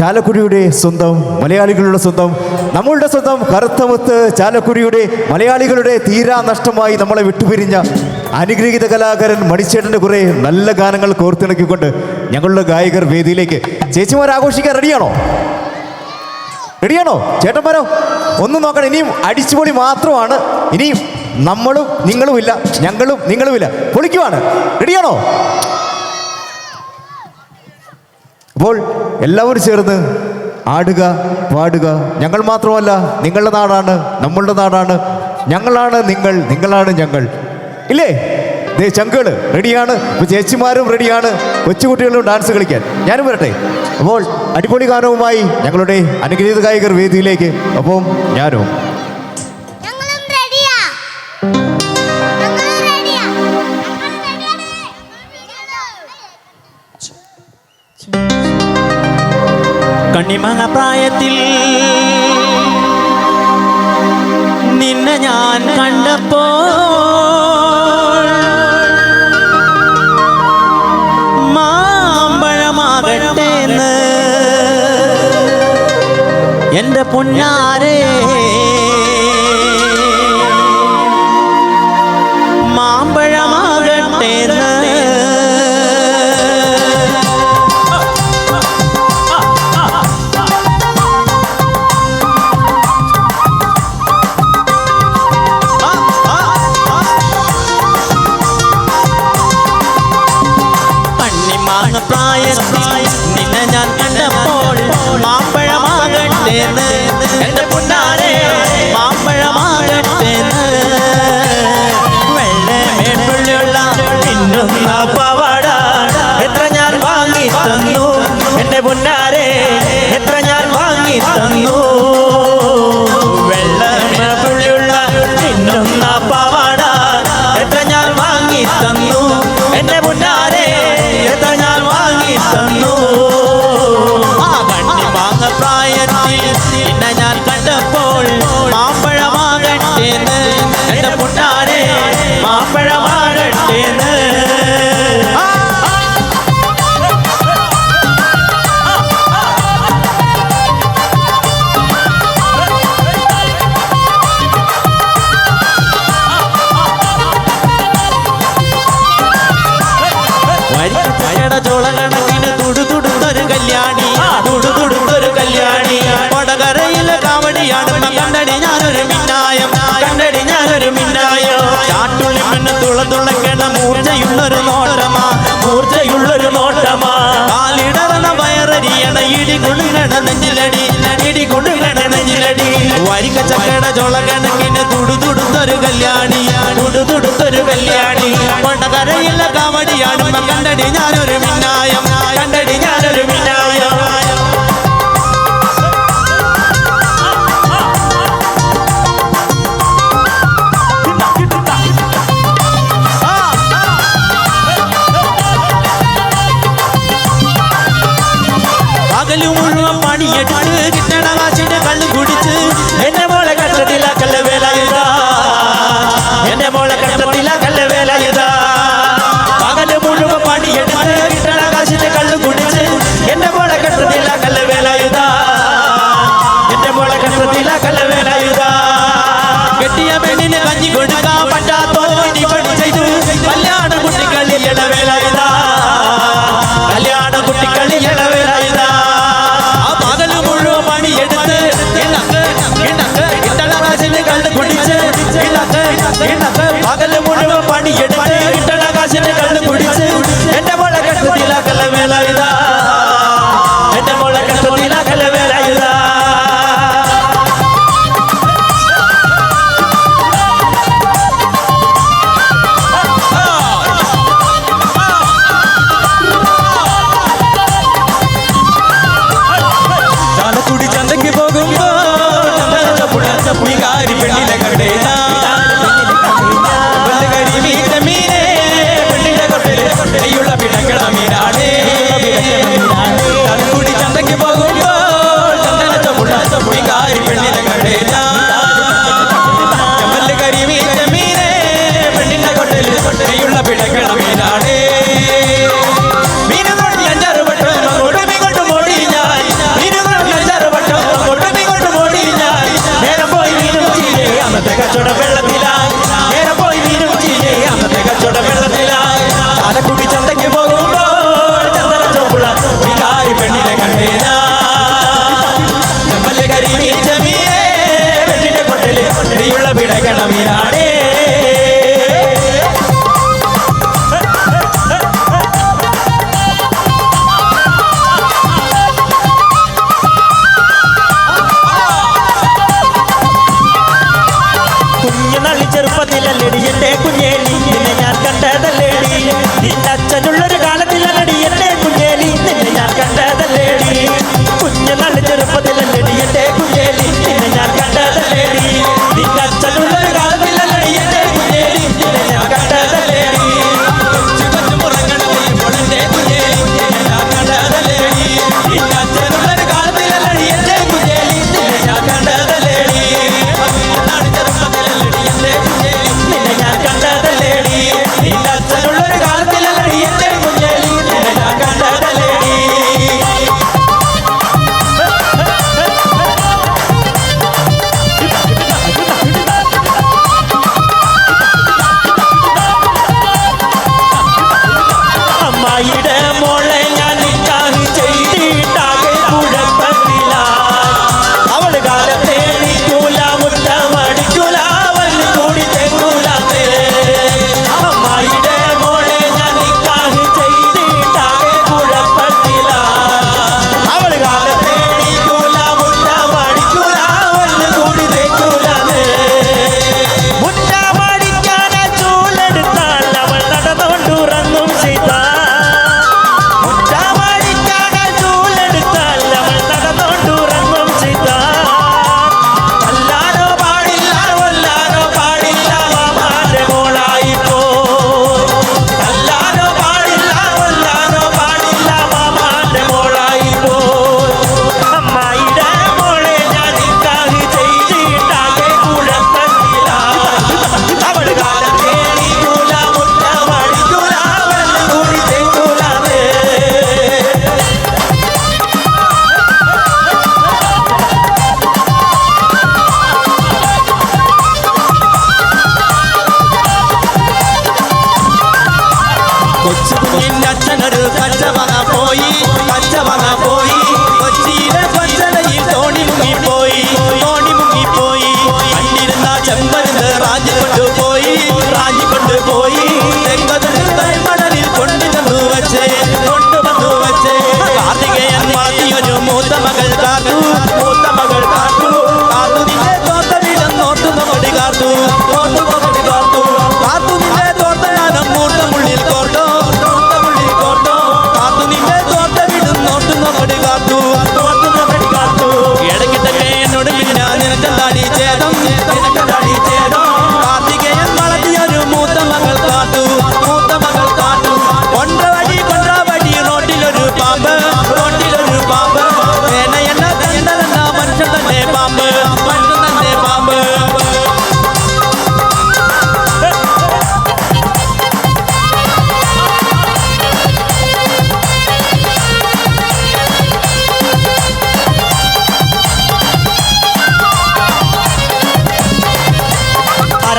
ചാലക്കുടിയുടെ സ്വന്തം മലയാളികളുടെ സ്വന്തം നമ്മളുടെ സ്വന്തം കറുത്തമുത്ത് ചാലക്കുടിയുടെ മലയാളികളുടെ തീരാ നഷ്ടമായി നമ്മളെ വിട്ടുപിരിഞ്ഞ അനുഗ്രഹീത കലാകാരൻ മണിച്ചേട്ടന്റെ കുറേ നല്ല ഗാനങ്ങൾ കോർത്തിണക്കിക്കൊണ്ട് ഞങ്ങളുടെ ഗായകർ വേദിയിലേക്ക്. ചേച്ചിമാർ ആഘോഷിക്കാൻ റെഡിയാണോ? റെഡിയാണോ? ചേട്ടന്മാരോ ഒന്നും നോക്കണം ഇനിയും അടിച്ചുപൊളി മാത്രമാണ്. ഇനിയും നമ്മളും നിങ്ങളും ഇല്ല ഞങ്ങളും നിങ്ങളും ഇല്ല പൊളിക്കുവാണ്. റെഡിയാണോ? അപ്പോൾ എല്ലാവരും ചേർന്ന് ആടുക പാടുക ഞങ്ങൾ മാത്രമല്ല നിങ്ങളുടെ നാടാണ് നമ്മളുടെ നാടാണ്. ഞങ്ങളാണ് നിങ്ങൾ നിങ്ങളാണ് ഞങ്ങൾ. ഇല്ലേ? ദേ ചങ്കുകൾ റെഡിയാണ് ഇപ്പോൾ ചേച്ചിമാരും റെഡിയാണ് കൊച്ചുകുട്ടികളും ഡാൻസ് കളിക്കാൻ. ഞാനും വരട്ടെ. അപ്പോൾ അടിപൊളി ഗാനവുമായി ഞങ്ങളുടെ അനുഗ്രഹീത ഗായകർ വേദിയിലേക്ക്. അപ്പം ഞാനും. Thank റെഡിയാ കണ്ണിമങ്ങ പ്രായത്തിൽ നിന്നെ ഞാൻ കണ്ടപ്പോ മാമ്പഴമാകട്ടെ എന്ന് എന്റെ പൊന്നാരേ. ഞാൻ കണ്ടപ്പോൾ മാമ്പഴമാകട്ടേന്ന് വരിക്കച്ചയുടെ ചോളകണക്കിന് തുടുതുടുത്തൊരു കല്യാണി. തുടുതുടുത്തൊരു കല്യാണി. കൊടകരയിലെ കാവടിയാണ് കണ്ടടി ഞാനൊരു മിന്നായം. കണ്ടടി ഞാനൊരു മിന്നായം. ചാട്ടുള്ളി മിന്നു തുളതുളക്കണ മൂർച്ചയുള്ളൊരു നോട്ടമാ. മൂർച്ചയുള്ളൊരു നോട്ടമാ. കാലിടറണ വയറരിയണ ഇടി കൊടുങ്ങണ നെഞ്ചിലടി. ഇടി കൊടുങ്ങണ നെഞ്ചിലടി. വരിക്കച്ചക്കയുടെ ചോളകണക്കിന് തുടുതുടുത്തൊരു കല്യാണി. തുടുതുടുത്തൊരു കല്യാണി. കൊണ്ടകരയിലെ കാവടിയാണ് കണ്ടടി. ഞാനൊരു മിന്നായം.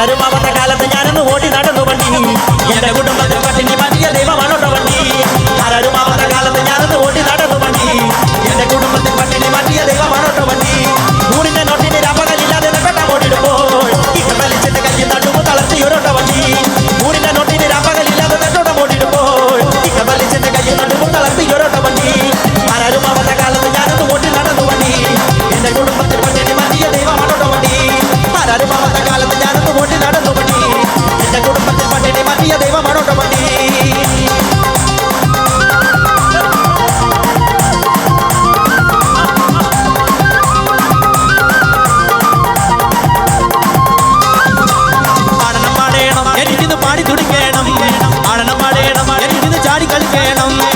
കരുമാവത്തെ കാലത്ത് ഞാനൊന്ന് ഓടി നടന്നു വണ്ടി എന്റെ കുടുംബത്തിൽ പട്ടിണി പതിയ ദൈവമാണ് ஆடி கழிச்சேனும்